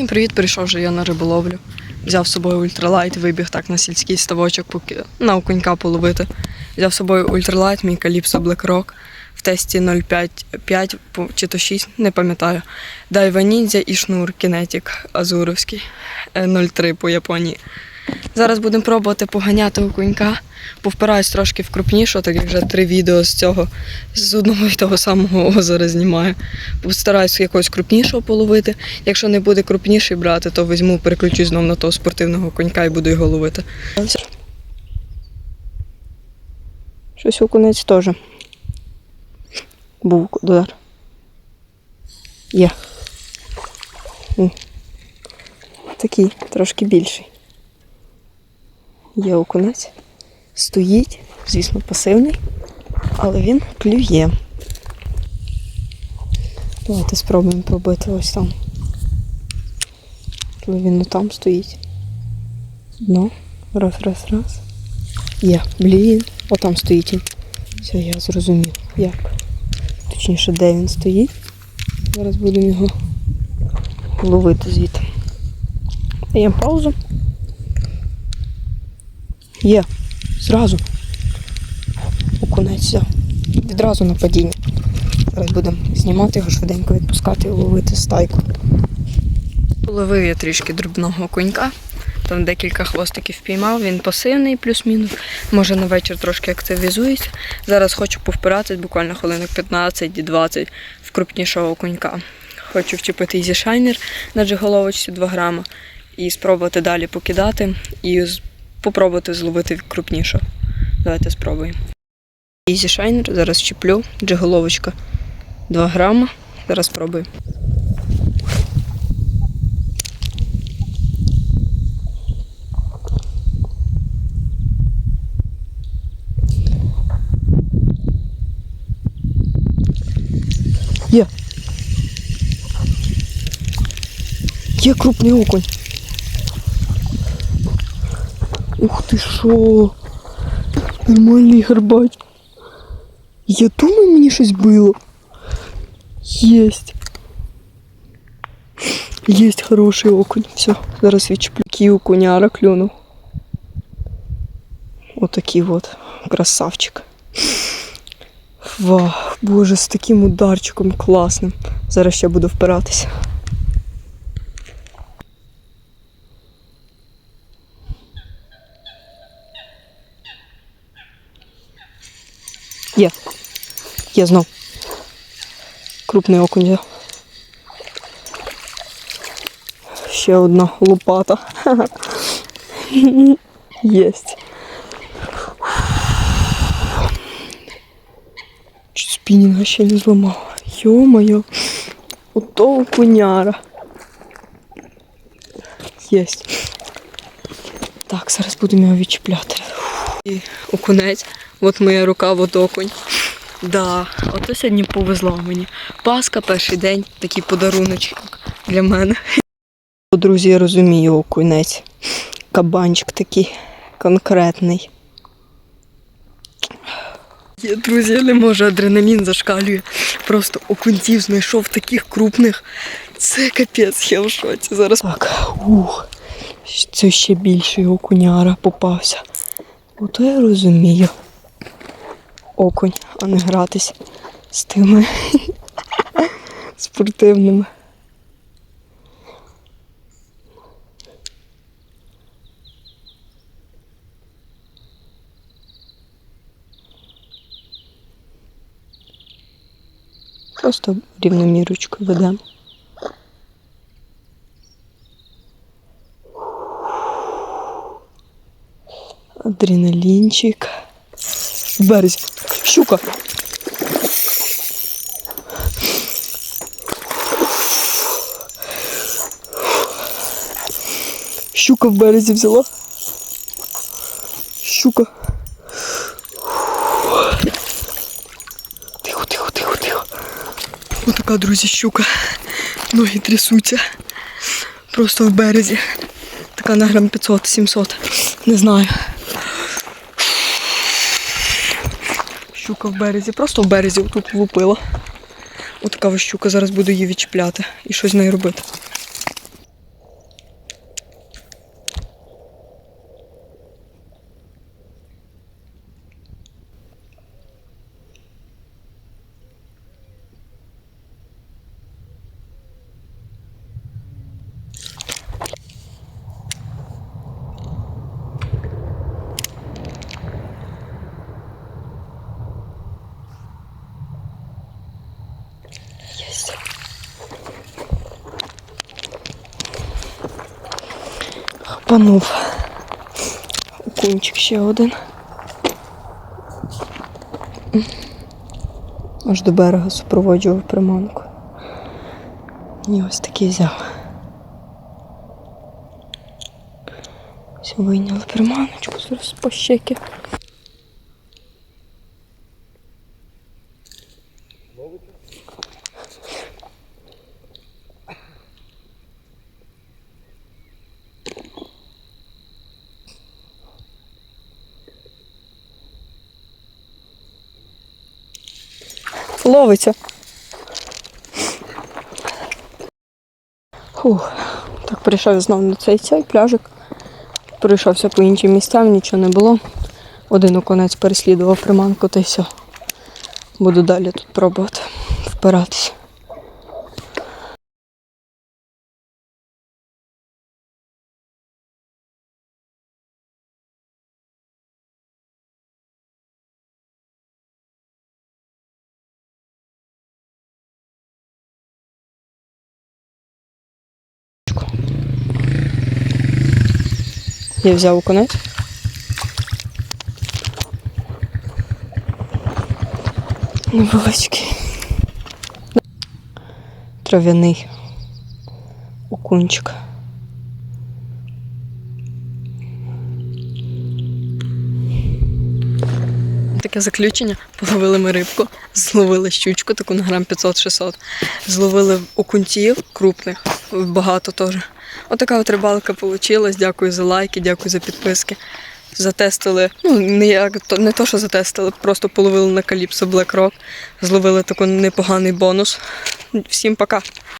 Всім привіт, прийшов вже я на риболовлю. Взяв з собою ультралайт, вибіг так на сільський ставочок, на окунька половити. Взяв з собою ультралайт, мій каліпсо Black Rock в тесті 0,5 чи то 6, не пам'ятаю. Дайва Ніндзя і шнур Кінетік Азуровський е, 0,3 по Японії. Зараз будемо пробувати поганяти окунька. Повпираюсь трошки в крупнішу, так як вже три відео з цього з одного і того самого озера знімаю. Постараюсь якогось крупнішого половити. Якщо не буде крупніший брати, то візьму, переключусь знову на того спортивного конька і буду його ловити. Щось окунець теж. Був удар. Є. Такий, трошки більший. Є окунець. Стоїть, звісно, пасивний, але він клює. Давайте спробуємо пробити ось там. Він не там стоїть. Ну, раз, раз, раз. Є. Блін. Отам стоїть він. Все, я зрозумів. Як. Точніше, де він стоїть. Зараз будемо його ловити звідти. Даємо паузу. Є. Зразу. Окунець. Відразу на падіння. Зараз будемо знімати його швиденько, відпускати і ловити стайку. Половив я трішки дрібного конька. Там декілька хвостиків впіймав, він пасивний, плюс-мінус. Може на вечір трошки активізується. Зараз хочу повпиратись буквально хвилинок 15-20 в крупнішого конька. Хочу вчепити ізі шайнер на джиголовочці 2 грама і спробувати далі покидати і попробувати зловити крупнішого. Давайте спробуємо. Ізі шайнер, зараз чіплю, джиголовочка 2 грама. Зараз спробую. Є. Є крупний окунь. Ух ти що. Нормальний гарбач. Я думаю, мені щось було. Єсть. Єсть хороший окунь. Все, зараз відчеплю. Який окуняра клюнув. Отакий от красавчик. Вау, боже, з таким ударчиком класним. Зараз ще буду впиратися. Є. Є знов. Крупний окунь. Ще одна лопата. Єсть. Чуть спінінга ще не зламав. Йо-моє. Ото окуняра. Єсть. Так, зараз будемо його відчіпляти. І окунець. От моя рука, от окунь. Да, ото сьогодні повезло мені. Паска перший день, такий подаруночок для мене. Друзі, я розумію окунець. Кабанчик такий конкретний. Я, друзі, я не можу, адреналін зашкалює. Просто окунців знайшов таких крупних. Це капець, я в шоці зараз. Так, ух, це ще більший окуняра попався. Ото я розумію. Окунь, а не гратись з тими спортивними. Просто рівномірочку ведемо. Адреналінчик. В березі. Щука. Щука в березі взяла. Щука. Тихо, тихо, тихо, тихо. Отака, друзі, щука. Ноги трясуться. Просто в березі. Така на грам 500-700. Не знаю. Щука в березі. Просто в березі отут влупила. Отака ось щука, зараз буду її відчіпляти і щось з нею робити. Кайфанув. Окунчик ще один. Аж до берега супроводжував приманку. І ось такий взяв. Ось вийняли приманочку зараз по щеки. Ловиться. Фух. Так прийшов знову на цей цей пляжик. Пройшовся по іншим місцям, нічого не було. Один оконець переслідував приманку та й все. Буду далі тут пробувати впиратися. Я взяв на Невеличкий. Трав'яний окунчик. Таке заключення. Половили ми рибку, зловили щучку, таку на грам 500-600. Зловили окунців крупних, багато теж. Отака от рибалка вийшла. Дякую за лайки, дякую за підписки. Затестили, ну не як то не то, що затестили, просто половили на каліпсо Black Rock. Зловили такий непоганий бонус. Всім пока.